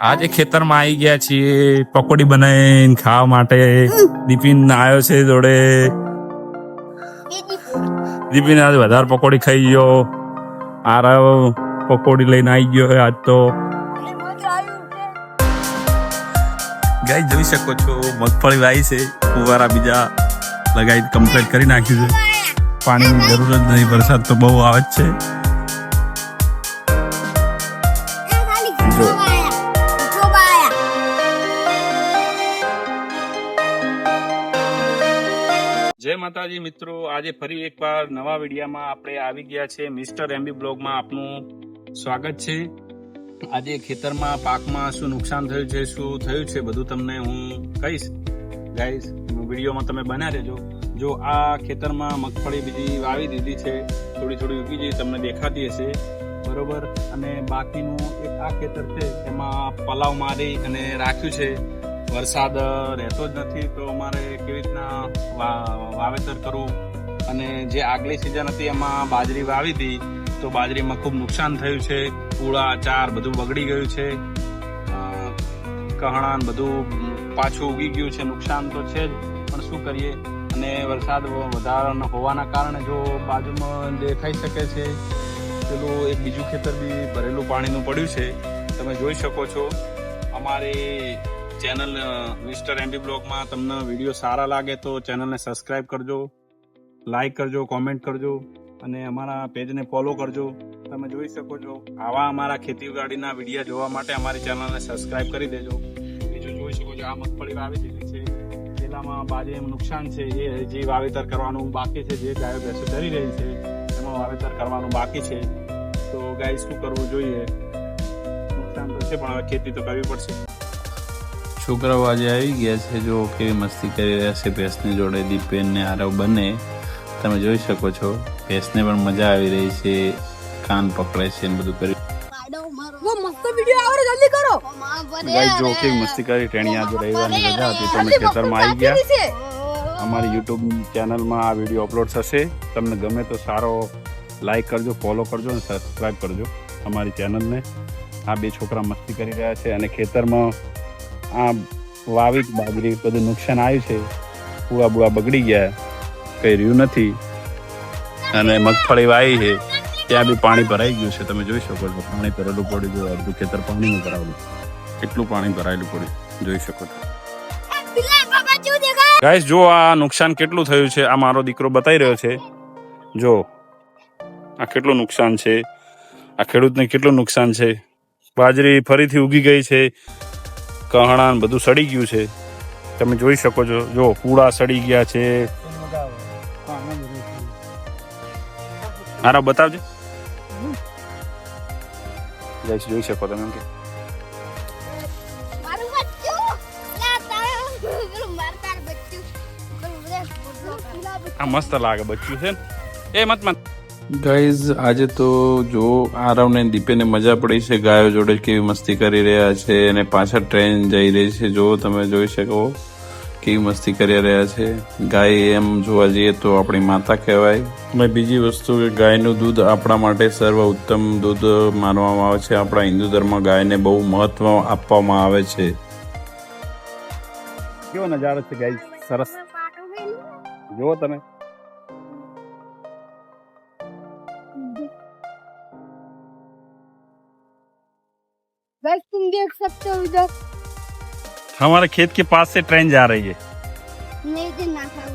આજે ખેતરમાં આવી ગયા છીએ, પકોડી બનાવીને ખાવા માટે. દીપિન આવ્યો છે જોડે. દીપિન આજે વધારે પકોડી ખાઈ ગયો. આરવ પકોડી લઈને આવી ગયો આજ તો. ગાઈ જોઈ શકો છો, મગફળી વાય છે, ફુવારા બીજા લગાવી કમ્પ્લીટ કરી નાખ્યું છે. પાણીની જરૂર જ નહીં વરસાદ તો બહુ આવે જ છે. માતાજી મિત્રો. આજે ફરી એકવાર નવા વિડીયામાં આપણે આવી ગયા છે મિસ્ટર એમબી બ્લોગમાં. આપનું સ્વાગત છે. આજે ખેતરમાં, પાકમાં શું નુકસાન થયું છે, શું થયું છે, બધું તમને હું કહીશ. ગાઈશ વિડીયોમાં તમે બન્યા રહેજો. જો આ ખેતરમાં મગફળી બીજી વાવી દીધી છે, થોડી થોડી ઉગી જઈ તમને દેખાતી હશે. બરોબર? અને બાકીનું એક આ ખેતર છે, એમાં પલાવ મારી અને રાખ્યું છે. વરસાદ રહેતો જ નથી, તો અમારે કેવી રીતના વાવેતર કરવું? અને જે આગલી સિઝન હતી, એમાં બાજરી વાવી હતી, તો બાજરીમાં ખૂબ નુકસાન થયું છે. પૂળા, ચાર બધું બગડી ગયું છે. કહણાન કહણા બધું પાછું ઉગી ગયું છે. નુકસાન તો છે જ, પણ શું કરીએ? અને વરસાદ વધારા હોવાના કારણે જો બાજુમાં દેખાઈ શકે છે, પેલું એક બીજું ખેતર બી ભરેલું પાણીનું પડ્યું છે. તમે જોઈ શકો છો, અમારી ચેનલ મિસ્ટર એમબી બ્લોગમાં તમને વીડિયો સારા લાગે તો ચેનલને સબસ્ક્રાઇબ કરજો લાઈક કરજો કોમેન્ટ કરજો અને અમારા પેજને ફોલો કરજો. તમે જોઈ શકો છો, આવા અમારા ખેતીવાડીના વિડીયા જોવા માટે અમારી ચેનલને સબસ્ક્રાઇબ કરી દેજો. બીજું જોઈ શકો છો, આ મગફળી વાવી દીધી છે પેલામાં બાજરીમાં નુકસાન છે, એ હજી વાવેતર કરવાનું બાકી છે, જે ગાયો ભેંસો ચરી રહી છે, એમાં વાવેતર કરવાનું બાકી છે. તો ગાય શું કરવું જોઈએ? નુકસાન તો છે, પણ હવે ખેતી તો કરવી પડશે. છોકરાઓ આજે આવી ગયા છે. જો કેવી મસ્તી કરી રહ્યા છે. ભેંસની જોડે દીપેનને હારવ બંને. તમે જોઈ શકો છો ભેંસને પણ મજા આવી રહી છે. કાન પકડે છે ને બધું કર્યું જો કે મસ્તી કરી. આજે રવિવારની રજા હતી. તો ખેતરમાં આવી ગયા. અમારી યુટ્યુબ ચેનલમાં આ વીડિયો અપલોડ થશે. તમને ગમે તો સારો લાઈક કરજો ફોલો કરજો અને સબસ્ક્રાઈબ કરજો અમારી ચેનલને આ બે છોકરા મસ્તી કરી રહ્યા છે અને ખેતરમાં આ વાવી બાજરી બધું નુકસાન આવ્યું છે. પૂળા બુળા બગડી ગયા. કંઈ રહ્યું નથી. અને મગફળી વાવી છે. ત્યાં બી પાણી ભરાઈ ગયું છે. તમે જોઈ શકો છો. પાણી ભરેલું પડ્યું છે. અડધું ખેતર પાણીનું ભરાયેલું કેટલું પાણી ભરાયેલું પડ્યું જોઈ શકો છો. ગાઈસ જો આ નુકસાન કેટલું થયું છે, આ મારો દીકરો બતાવી રહ્યો છે. જો, આ કેટલું નુકસાન છે. આ ખેડૂતને કેટલું નુકસાન છે. બાજરી ફરીથી ઉગી ગઈ છે. કહણા બધું સડી ગયું છે. તમે જોઈ શકો છો. જો પૂળા સડી ગયા છે. મારા બતાવજો. ગાઈસ જોઈ શકો તમે એમ કે. આ મસ્ત લાગે બચ્ચું છે ને. એ મત મત. ગાઈઝ આજે તો જો આરવને દીપેને મજા પડી છે ગાયો જોડે કેવી મસ્તી કરી રહ્યા છે અને પાછળ ટ્રેન જઈ રહી છે જો તમે જોઈ શકો કેવી મસ્તી કરી રહ્યા છે ગાય એમ જોવા જઈએ તો આપણી માતા કહેવાય અને બીજી વસ્તુ કે ગાયનું દૂધ આપણા માટે સર્વ ઉત્તમ દૂધ માનવામાં આવે છે આપણા હિન્દુ ધર્મ ગાયને બહુ મહત્વ આપવામાં આવે છે કેવો નજારો છે ગાય સરસ જુઓ તમે बस तुम देख सकते हो इधर हमारे खेत के पास से ट्रेन जा रही है नहीं दिन ना था वो